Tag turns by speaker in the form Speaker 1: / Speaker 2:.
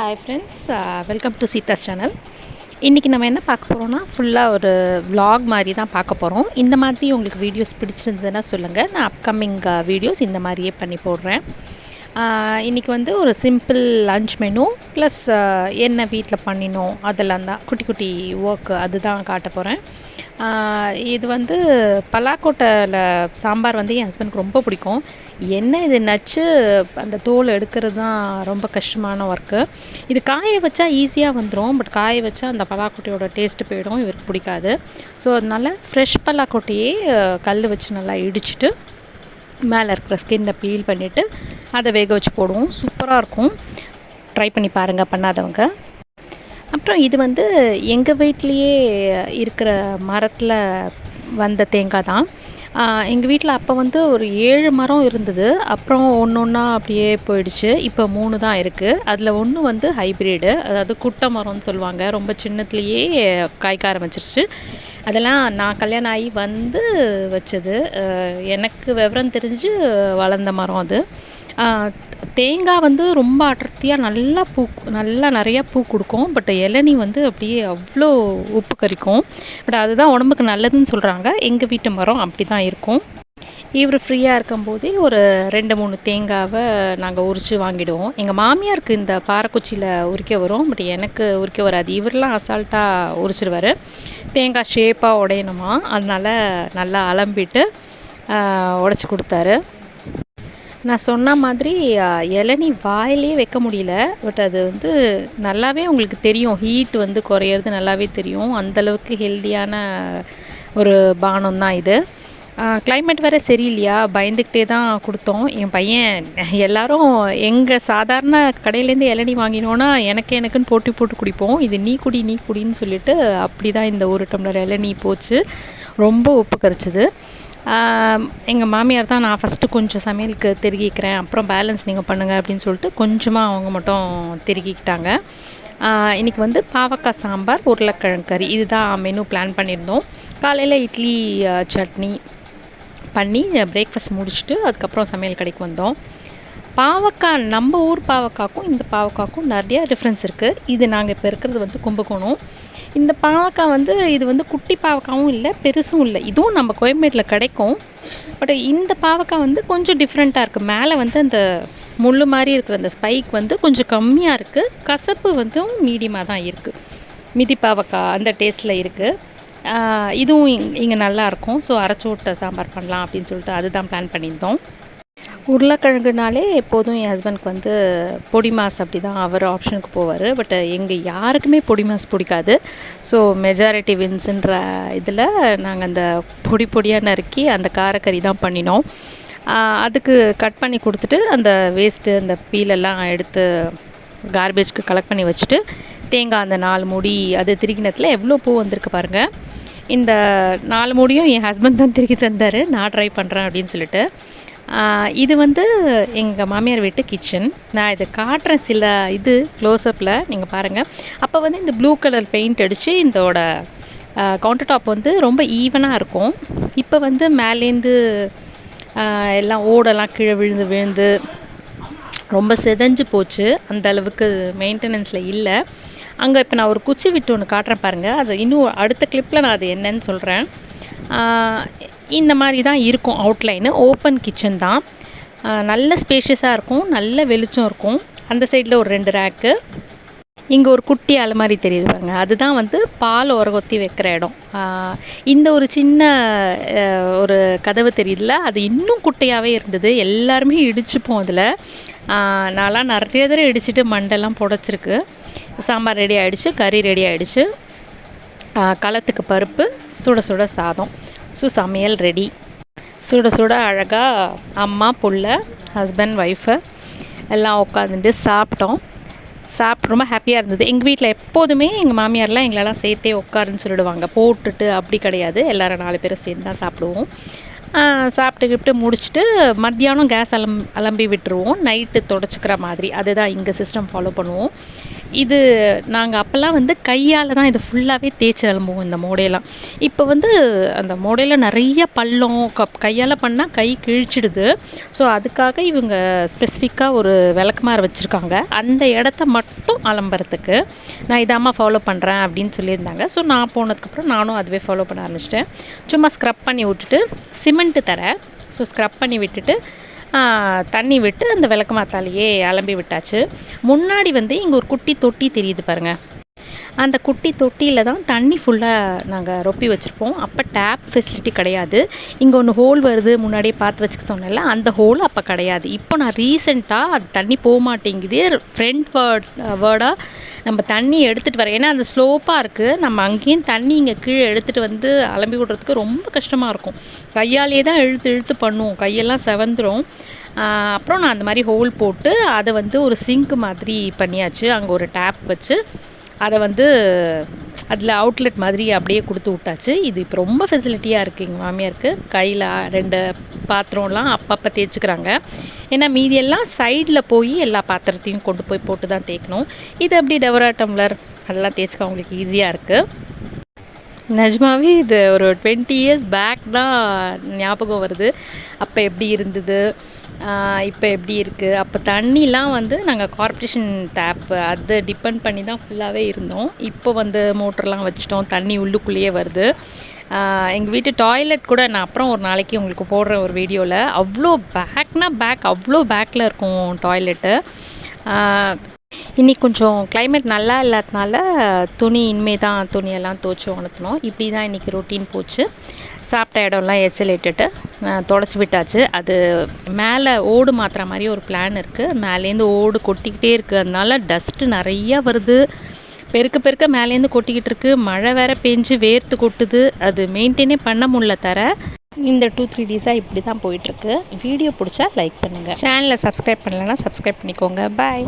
Speaker 1: Hi friends welcome to Seetha's channel இன்றைக்கி நம்ம என்ன பார்க்க போகிறோம்னா ஃபுல்லாக ஒரு வ்ளாக் மாதிரி தான் பார்க்க போகிறோம் இந்த மாதிரி உங்களுக்கு வீடியோஸ் பிடிச்சிருந்ததுன்னா சொல்லுங்கள் நான் அப்கமிங் வீடியோஸ் uh, இந்த மாதிரியே பண்ணி போடுறேன். இன்றைக்கி வந்து ஒரு சிம்பிள் லஞ்ச் மெனு ப்ளஸ் என்ன வீட்டில் பண்ணினோம் அதெல்லாம் தான். குட்டி குட்டி ஒர்க் அதுதான் காட்ட போகிறேன் இது வந்து பலாக்கோட்டையில் சாம்பார் வந்து என் ஹஸ்பண்டுக்கு ரொம்ப பிடிக்கும். என்ன இது நச்சு அந்த தோல் எடுக்கிறது தான் ரொம்ப கஷ்டமான ஒர்க்கு இது காய வச்சா ஈஸியாக வந்துடும் பட் காய வச்சா அந்த பலாக்கொட்டையோட டேஸ்ட்டு போயிடும் இவருக்கு பிடிக்காது. ஸோ அதனால் ஃப்ரெஷ் பலாக்கொட்டையே கல் வச்சு நல்லா இடிச்சிட்டு மேலே இருக்கிற ஸ்கின்னை பீல் பண்ணிவிட்டு அதை வேக வச்சு போடுவோம். சூப்பராக இருக்கும். ட்ரை பண்ணி பாருங்கள் பண்ணாதவங்க. அப்புறம் இது வந்து எங்கள் வீட்லேயே இருக்கிற மரத்தில் வந்த தேங்காய் தான். எங்கள் வீட்டில் அப்போ வந்து ஒரு ஏழு மரம் இருந்தது. அப்புறம் ஒன்று ஒன்றா அப்படியே போயிடுச்சு. இப்போ மூணு தான் இருக்குது அதில் ஒன்று வந்து ஹைப்ரிடு அதாவது குட்டை மரம்னு சொல்லுவாங்க. ரொம்ப சின்னத்துலேயே காய்க்க ஆரம்பிச்சிருச்சு. அதெல்லாம் நான் கல்யாணம் ஆகி வந்து வச்சது. எனக்கு விவரம் தெரிஞ்சு வளர்ந்த மரம் அது. தேங்காய் வந்து ரொம்ப அடர்த்தியாக நல்லா பூ நல்லா நிறையா பூ கொடுக்கும். பட் இளநீ வந்து அப்படியே அவ்வளோ உப்பு கறிக்கும் பட் அதுதான் உடம்புக்கு நல்லதுன்னு சொல்கிறாங்க எங்கள் வீட்டு மரம் அப்படி தான் இருக்கும். இவர் ஃப்ரீயாக இருக்கும்போதே ஒரு ரெண்டு மூணு தேங்காவை நாங்கள் உரித்து வாங்கிடுவோம். எங்கள் மாமியாருக்கு இந்த பாறைக்குச்சியில் உரிக்க வரும். பட் எனக்கு உரிக்க வராது. இவரெலாம் அசால்ட்டாக உரிச்சிருவார். தேங்காய் ஷேப்பாக உடையணுமா? அதனால் நல்லா அலம்பிட்டு உடச்சி கொடுத்தாரு. நான் சொன்ன மாதிரி இளநீ வாயிலே வைக்க முடியல. பட் அது வந்து நல்லாவே உங்களுக்கு தெரியும். ஹீட் வந்து குறையிறது நல்லாவே தெரியும். அந்தளவுக்கு ஹெல்த்தியான ஒரு பானம் தான் இது. கிளைமேட் வேறு சரியில்லையா? பயந்துக்கிட்டே தான் கொடுத்தோம். என் பையன் எல்லாரும் எங்கள் சாதாரண கடையிலேருந்து இளநி வாங்கினோன்னா எனக்கு எனக்குன்னு போட்டி போட்டு குடிப்போம். இது நீ குடி நீ குடின்னு சொல்லிட்டு அப்படி தான் இந்த ஒரு டம்ளர் இளநீ போச்சு. ரொம்ப உப்பு கரைச்சிது. எங்கள் மாமியார் தான் நான் ஃபஸ்ட்டு கொஞ்சம் சமையலுக்கு திருகிக்கிறேன். அப்புறம் பேலன்ஸ் நீங்கள் பண்ணுங்கள் அப்படின்னு சொல்லிட்டு கொஞ்சமாக அவங்க மட்டும் திருகிக்கிட்டாங்க. இன்றைக்கி வந்து பாவக்காய் சாம்பார் உருளைக்கிழங்கு கறி. இதுதான் மெனு பிளான் பண்ணியிருந்தோம். காலையில் இட்லி சட்னி பண்ணி பிரேக்ஃபாஸ்ட் முடிச்சுட்டு அதுக்கப்புறம் சமையல் கடைக்கு வந்தோம். பாவக்காய் நம்ம ஊர் பாவக்காய்க்கும் இந்த பாவக்காய்க்கும் நிறையா டிஃப்ரென்ஸ் இருக்குது இது நாங்கள் இப்போ இருக்கிறது வந்து கும்பகோணம். இந்த பாவக்காய் வந்து இது வந்து குட்டி பாவக்காவும் இல்லை பெருசும் இல்லை. இதுவும் நம்ம கோயம்பேட்டில் கிடைக்கும். பட் இந்த பாவக்காய் வந்து கொஞ்சம் டிஃப்ரெண்ட்டாக இருக்குது மேலே வந்து அந்த முள் மாதிரி இருக்கிற அந்த ஸ்பைக் வந்து கொஞ்சம் கம்மியாக இருக்குது கசப்பு வந்து மீடியமாக தான் இருக்குது மிதி பாவக்காய் அந்த டேஸ்ட்டில் இருக்குது இதுவும் இங்கே நல்லாயிருக்கும் ஸோ அரைச்சி விட்ட சாம்பார் பண்ணலாம் அப்படின்னு சொல்லிட்டு அதுதான் பிளான் பண்ணியிருந்தோம். உருளைக்கிழங்குனாலே எப்போதும் என் ஹஸ்பண்ட்க்கு வந்து பொடி மாஸ் அப்படி தான் அவர் ஆப்ஷனுக்கு போவார். பட் எங்கள் யாருக்குமே பொடி மாஸ் பிடிக்காது. ஸோ மெஜாரிட்டி வின்ஸுன்ற இதில் நாங்கள் அந்த பொடி பொடியாக நறுக்கி அந்த காரக்கறி தான் பண்ணினோம். அதுக்கு கட் பண்ணி கொடுத்துட்டு அந்த வேஸ்ட்டு அந்த பீலெல்லாம் எடுத்து கார்பேஜ்க்கு கலெக்ட் பண்ணி வச்சுட்டு தேங்காய் அந்த நாலு மூடி அது திருக்கினத்தில் எவ்வளோ பூ வந்திருக்கு பாருங்கள் இந்த நாலு மூடியும் என் ஹஸ்பண்ட் தான் திருக்கி தந்தார். நான் ட்ரை பண்ணுறேன் அப்படின்னு சொல்லிட்டு. இது வந்து எங்கள் மாமியார் வீட்டு கிச்சன் நான் இதை காட்டுறேன் சில இது க்ளோஸ்அப்பில் நீங்கள் பாருங்கள் அப்போ வந்து இந்த ப்ளூ கலர் பெயிண்ட் அடித்து இதோட கவுண்டர் டாப் வந்து ரொம்ப ஈவனாக இருக்கும். இப்போ வந்து மேலேருந்து எல்லாம் ஓடெல்லாம் கீழே விழுந்து விழுந்து ரொம்ப செதஞ்சு போச்சு. அந்த அளவுக்கு மெயின்டெனன்ஸில் இல்லை. அங்கே இப்போ நான் ஒரு குச்சி விட்டு ஒன்று காட்டுறேன் பாருங்கள் அது இன்னும் அடுத்த கிளிப்பில் நான் அது என்னன்னு சொல்கிறேன் இந்த மாதிரி தான் இருக்கும் அவுட்லைனு ஓப்பன் கிச்சன் தான். நல்ல ஸ்பேஷியஸாக இருக்கும். நல்ல வெளிச்சம் இருக்கும். அந்த சைடில் ஒரு ரெண்டு ரேக்கு இங்கே ஒரு குட்டி அலமாரி தெரியுது பாருங்க. அதுதான் வந்து பால் உரகொத்தி வைக்கிற இடம். இந்த ஒரு சின்ன ஒரு கதவு தெரியுதுல அது இன்னும் குட்டையாகவே இருந்தது. எல்லாருமே இடிச்சுப்போம் அதில். நான்லாம் நிறைய தடவை இடிச்சிட்டு மண்டெல்லாம் புடச்சிருக்கு. சாம்பார் ரெடி ஆகிடுச்சு கறி ரெடி ஆகிடுச்சு களத்துக்கு பருப்பு சுட சுட சாதம். ஸோ சமையல் ரெடி சுட சுட அழகாக அம்மா புள்ள ஹஸ்பண்ட் ஒய்ஃபு எல்லாம் உட்காந்துட்டு சாப்பிட்டோம். சாப்பிட்டு ரொம்ப ஹாப்பியாக இருந்தது. எங்கள் வீட்டில் எப்போதுமே எங்கள் மாமியார்லாம் எங்களெல்லாம் சேர்த்தே உட்காருன்னு சொல்லிடுவாங்க. போட்டுட்டு அப்படி கிடையாது. எல்லோரும் நாலு பேரும் சேர்ந்து தான் சாப்பிடுவோம். சாப்பிட்டு கிப்ட்டு முடிச்சுட்டு மத்தியானம் கேஸ் அலம் அலம்பி விட்டுருவோம். நைட்டு தொடச்சிக்கிற மாதிரி. அதுதான் இங்கே சிஸ்டம் ஃபாலோ பண்ணுவோம். இது நாங்கள் அப்போல்லாம் வந்து கையால் தான் இது ஃபுல்லாகவே தேய்ச்சி அலம்புவோம் இந்த மோடையெல்லாம். இப்போ வந்து அந்த மோடையில் நிறைய பள்ளம் க கையால் பண்ணால் கை கிழிச்சிடுது. ஸோ அதுக்காக இவங்க ஸ்பெசிஃபிக்காக ஒரு விளக்குமாறு வச்சுருக்காங்க. அந்த இடத்த மட்டும் அலம்புறதுக்கு நான் இதாம்மா ஃபாலோ பண்ணுறேன் அப்படின்னு சொல்லியிருந்தாங்க. ஸோ நான் போனதுக்கப்புறம் நானும் அதுவே ஃபாலோ பண்ண ஆரம்பிச்சிட்டேன். சும்மா ஸ்க்ரப் பண்ணி விட்டுட்டு சிமெண்ட்டு தரேன் ஸோ ஸ்க்ரப் பண்ணி விட்டுட்டு தண்ணி விட்டு அந்த விளக்கு மாத்தாலேயே அலம்பி விட்டாச்சு. முன்னாடி வந்து இங்கே ஒரு குட்டி தொட்டி தெரியுது பாருங்கள் அந்த குட்டி தொட்டியில் தான் தண்ணி ஃபுல்லாக நாங்கள் ரொப்பி வச்சுருப்போம். அப்போ டேப் ஃபெசிலிட்டி கிடையாது. இங்கே ஒன்று ஹோல் வருது முன்னாடியே பார்த்து வச்சுக்க சொன்னேன்ல அந்த ஹோல் அப்போ கிடையாது. இப்போ நான் ரீசெண்டாக அது தண்ணி போக மாட்டேங்குது ஃப்ரண்ட் வேர்ட் வேர்டாக நம்ம தண்ணி எடுத்துகிட்டு வரேன் ஏன்னா அது ஸ்லோப்பாக இருக்குது நம்ம அங்கேயும் தண்ணி இங்கே கீழே எடுத்துகிட்டு வந்து அலம்பி விடுறதுக்கு ரொம்ப கஷ்டமாக இருக்கும். கையாலேயே தான் இழுத்து இழுத்து பண்ணுவோம். கையெல்லாம் செவந்துடும் அப்புறம் நான் அந்த மாதிரி ஹோல் போட்டு அதை வந்து ஒரு சிங்க் மாதிரி பண்ணியாச்சு. அங்கே ஒரு டேப் வச்சு. அதை வந்து அதில் அவுட்லெட் மாதிரி அப்படியே கொடுத்து விட்டாச்சு. இது இப்போ ரொம்ப ஃபெசிலிட்டியாக இருக்குது எங்கள் மாமியாருக்கு. கையில் ரெண்டு பாத்திரம்லாம் அப்பப்போ தேய்ச்சிக்கிறாங்க. ஏன்னா மீதியெல்லாம் சைடில் போய் எல்லா பாத்திரத்தையும் கொண்டு போய் போட்டு தான் தேய்க்கணும். இது அப்படி டெவரா டம்ளர் அதெல்லாம் தேய்ச்சிக்க அவங்களுக்கு ஈஸியாக இருக்குது நிஜமாவே இது ஒரு டுவெண்ட்டி இயர்ஸ் பேக் தான் ஞாபகம் வருது. அப்போ எப்படி இருந்தது? இப்போ எப்படி இருக்குது அப்போ தண்ணிலாம் வந்து நாங்கள் கார்ப்பரேஷன் டேப்பு அதை டிபெண்ட் பண்ணி தான் ஃபுல்லாகவே இருந்தோம். இப்போ வந்து மோட்டர்லாம் வச்சுட்டோம். தண்ணி உள்ளுக்குள்ளேயே வருது. எங்கள் வீட்டு டாய்லெட் கூட நான் அப்புறம் ஒரு நாளைக்கு உங்களுக்கு போடுற ஒரு வீடியோவில் அவ்வளோ பேக்னா பேக் அவ்வளோ பேக்கில் இருக்கும் டாய்லெட்டு இன்றைக்கி கொஞ்சம் கிளைமேட் நல்லா இல்லாதனால துணி இனிமே தான் துணியெல்லாம் துவச்சி உணர்த்தணும். இப்படி தான் இன்றைக்கி ரொட்டீன் போச்சு. சாப்பிட்ட இடம்லாம் எச்சல் இட்டுட்டு தொடச்சி விட்டாச்சு. அது மேலே ஓடு மாற்றுற மாதிரி ஒரு பிளான் இருக்குது மேலேருந்து ஓடு கொட்டிக்கிட்டே இருக்குது அதனால டஸ்ட்டு நிறையா வருது. பெருக்க பெருக்க மேலேருந்து கொட்டிக்கிட்டு இருக்குது மழை வேற பெஞ்சு வேர்த்து கொட்டுது. அது மெயின்டைனே பண்ண முடியல தர. இந்த டூ த்ரீ டேஸாக இப்படி தான் போயிட்டுருக்கு வீடியோ பிடிச்சா லைக் பண்ணுங்கள் சேனலை சப்ஸ்கிரைப் பண்ணலைன்னா சப்ஸ்கிரைப் பண்ணிக்கோங்க. பாய்